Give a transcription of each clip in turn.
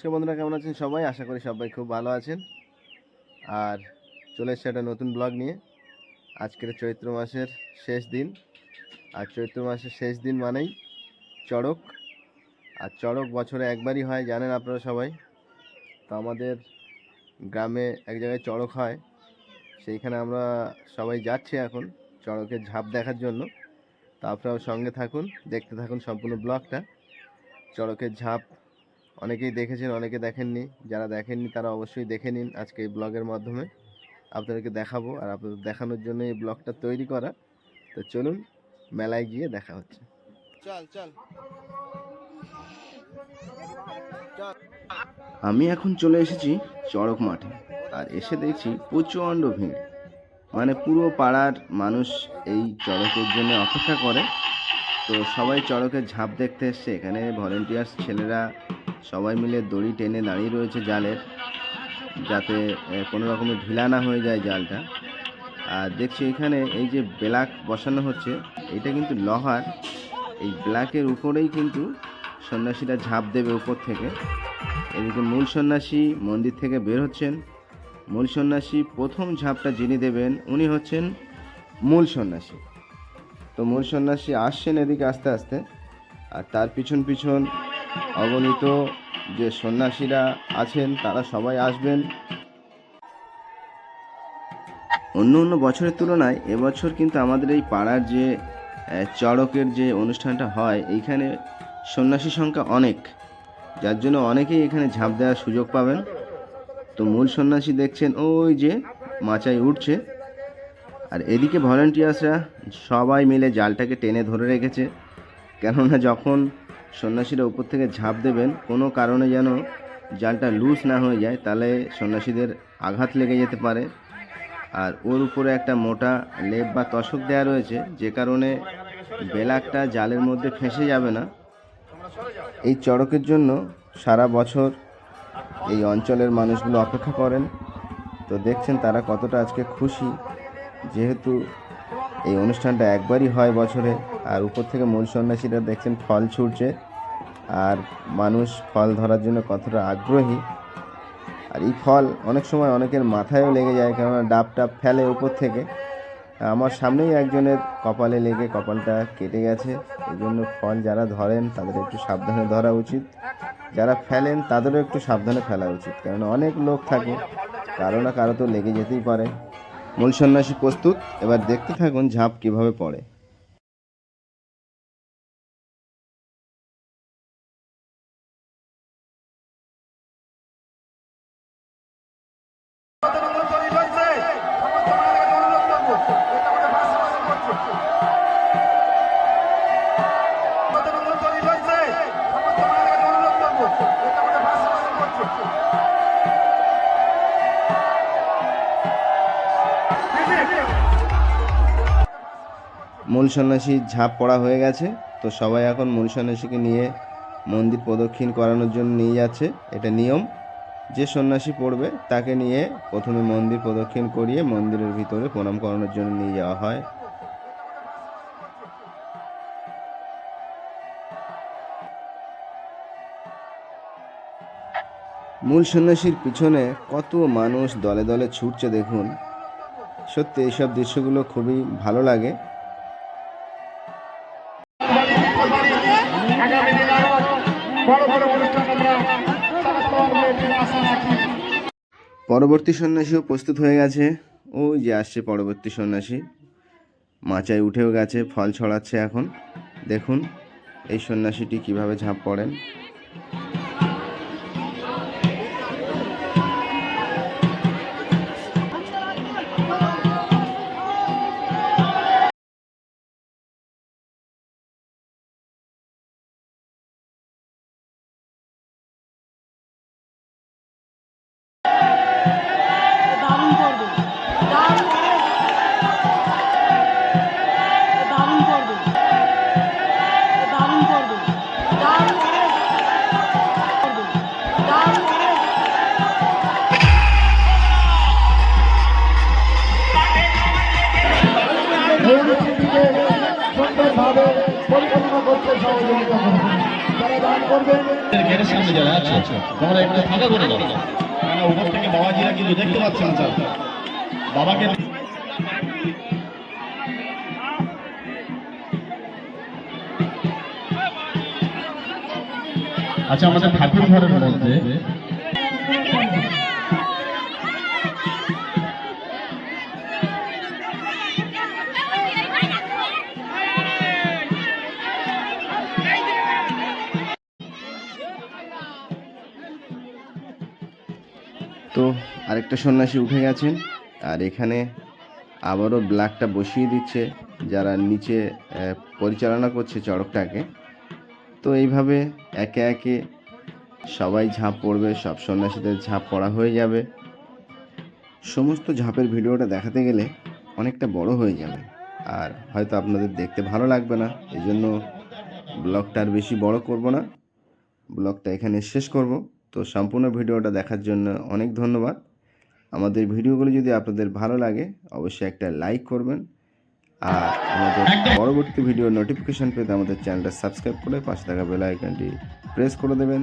নমস্কার বন্ধুরা, কেমন আছেন সবাই? আশা করি সবাই খুব ভালো আছেন। আর চলে এসছে একটা নতুন ব্লগ নিয়ে। আজকের চৈত্র মাসের শেষ দিন। আর চৈত্র মাসের শেষ দিন মানেই চড়ক। আর চড়ক বছরে একবারই হয়, জানেন আপনারা সবাই। তো আমাদের গ্রামে এক জায়গায় চড়ক হয়। সেইখানে আমরা সবাই যাচ্ছি এখন চড়কের ঝাঁপ দেখার জন্য। তো আপনারাও সঙ্গে থাকুন, দেখতে থাকুন সম্পূর্ণ ব্লগটা চড়কের ঝাঁপ অনেকেই দেখেছেন অনেকে দেখেননি। যারা দেখেননি তারা অবশ্যই দেখে নিন আজকে এই ব্লগের মাধ্যমে। আপনাদেরকে দেখাবো আর আপনাদের দেখানোর জন্য এই ব্লগটা তৈরি করা। তো চলুন মেলায় গিয়ে দেখা হচ্ছে। চল চল। আমি এখন চলে এসেছি চড়ক মাঠে আর এসে দেখছি প্রচণ্ড ভিড়। মানে পুরো পাড়ার মানুষ এই চড়কের জন্য অপেক্ষা করে। তো সবাই চড়কের ঝাঁপ দেখতে এসছে। এখানে ভলেন্টিয়ার্স ছেলেরা সবাই মিলে দড়ি টেনে দাঁড়িয়ে রয়েছে জালের, যাতে কোনো রকমের ঢিলা না হয়ে যায় জালটা। আর দেখছি এখানে এই যে ব্ল্যাক বসানো হচ্ছে, এটা কিন্তু লোহার। এই ব্ল্যাকের উপরেই কিন্তু সন্ন্যাসীরা ঝাঁপ দেবে উপর থেকে। এদিকে মূল সন্ন্যাসী মন্দির থেকে বের হচ্ছেন। মূল সন্ন্যাসী প্রথম ঝাঁপটা যিনি দেবেন, উনি হচ্ছেন মূল সন্ন্যাসী। তো মূল সন্ন্যাসী আসছেন এদিকে আস্তে আস্তে, আর তার পিছন পিছন অগণিত যে সন্ন্যাসীরা আছেন, তারা সবাই আসবেন। অন্য অন্য বছরের তুলনায় এবছর কিন্তু আমাদের এই পাড়ার যে চড়কের যে অনুষ্ঠানটা হয়, এইখানে সন্ন্যাসী সংখ্যা অনেক। যার জন্য অনেকেই এখানে ঝাঁপ দেওয়ার সুযোগ পাবেন। তো মূল সন্ন্যাসী দেখছেন, ওই যে মাচায় উঠছে। আর এদিকে ভলেন্টিয়ার্সরা সবাই মিলে জালটাকে টেনে ধরে রেখেছে। কেননা যখন সন্ন্যাসীরা উপর থেকে ঝাঁপ দেবেন, কোনো কারণে যেন জালটা লুজ না হয়ে যায়, তাহলে সন্ন্যাসীদের আঘাত লেগে যেতে পারে। আর ওর উপরে একটা মোটা লেপ বা তশক দেওয়া রয়েছে, যে কারণে বেলাকটা জালের মধ্যে ফেঁসে যাবে না। এই চড়কের জন্য সারা বছর এই অঞ্চলের মানুষগুলো অপেক্ষা করেন। তো দেখছেন তারা কতটা আজকে খুশি, যেহেতু এই অনুষ্ঠানটা একবারই হয় বছরে। আর উপর থেকে মূল সন্ন্যাসীরা দেখছেন ফল ছুটছে। আর মানুষ ফল ধরার জন্য কতটা আগ্রহী। আর এই ফল অনেক সময় অনেকের মাথায়ও লেগে যায়, কেননা ডাব টাব ফেলে উপর থেকে। আমার সামনেই একজনের কপালে লেগে কপালটা কেটে গেছে। এই জন্য ফল যারা ধরেন, তাদের একটু সাবধানে ধরা উচিত। যারা ফেলেন, তাদেরও একটু সাবধানে ফেলা উচিত। কারণ অনেক লোক থাকে, কারও না কারও তো লেগে যেতেই পারে। মূল সন্ন্যাসী প্রস্তুত। এবার দেখতে থাকুন ঝাঁপ কীভাবে পড়ে। মূল সন্ন্যাসীর ঝাঁপ পড়া হয়ে গেছে। তো সবাই এখন মূল সন্ন্যাসীকে নিয়ে মন্দির প্রদক্ষিণ করানোর জন্য নিয়ে যাচ্ছে। এটা নিয়ম। যে সন্ন্যাসী পড়বে, তাকে নিয়ে প্রথমে মন্দির প্রদক্ষিণ করিয়ে মন্দিরের ভিতরে প্রণাম করানোর জন্য নিয়ে যাওয়া হয়। মূল সন্ন্যাসীর পিছনে কত মানুষ দলে দলে ছুটছে দেখুন। সত্যি এইসব দৃশ্যগুলো খুবই ভালো লাগে। পরবর্তী সন্ন্যাসীও প্রস্তুত হয়ে গেছে। ওই যে আসছে পরবর্তী সন্ন্যাসী। মাচায় উঠেও গেছে, ফল ছড়াচ্ছে এখন। দেখুন, এই সন্ন্যাসীটি কীভাবে ঝাঁপ পড়েন। সহযোগিতা করবেন তারা দান করবেন। সামনে যারা আছে তোমরা একটু ফাঁকা করে দাও। কেন উপর থেকে বাবাজিরা কিন্তু দেখতে পাচ্ছে না। স্যার বাবাকে আচ্ছা আমাদের ঠাকুর ঘরের মধ্যে আরেকটা সন্ন্যাসী উঠে গেছেন, আর এখানে আবারও ব্ল্যাকটা বসিয়ে দিচ্ছে, যারা নিচে পরিচালনা করছে চড়কটাকে। তো এইভাবে একে একে সবাই ঝাঁপ পড়বে, সব সন্ন্যাসীদের ঝাঁপ পড়া হয়ে যাবে। সমস্ত ঝাঁপের ভিডিওটা দেখাতে গেলে অনেকটা বড় হয়ে যাবে, আর হয়তো আপনাদের দেখতে ভালো লাগবে না। এই জন্য ব্লগটা আর বেশি বড় করব না। ব্লগটা এখানে শেষ করব। তো সম্পূর্ণ ভিডিওটা দেখার জন্য অনেক ধন্যবাদ। আমাদের ভিডিওগুলো যদি আপনাদের ভালো লাগে অবশ্যই একটা লাইক করবেন। আর আমাদের পরবর্তী ভিডিও নোটিফিকেশান পেতে আমাদের চ্যানেলটা সাবস্ক্রাইব করে পাশে থাকা বেল আইকনটি প্রেস করে দেবেন।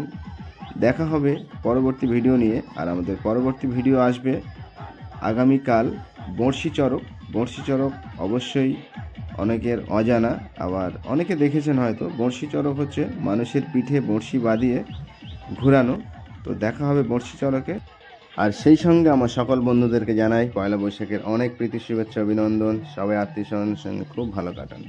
দেখা হবে পরবর্তী ভিডিও নিয়ে। আর আমাদের পরবর্তী ভিডিও আসবে আগামীকাল বড়শি চড়ক। বড়শি চড়ক অবশ্যই অনেকের অজানা। আবার অনেকে দেখেছেন হয়তো বড়শি চড়ক হচ্ছে মানুষের পিঠে বড়শি বাঁধিয়ে ঘোরানো। তো দেখা হবে বড়শি চড়কে। আর সেই সঙ্গে আমার সকল বন্ধুদেরকে জানাই পয়লা বৈশাখের অনেক প্রীতি, শুভেচ্ছা, অভিনন্দন। সবাই আত্মীয় স্বজনের সঙ্গে খুব ভালো কাটান।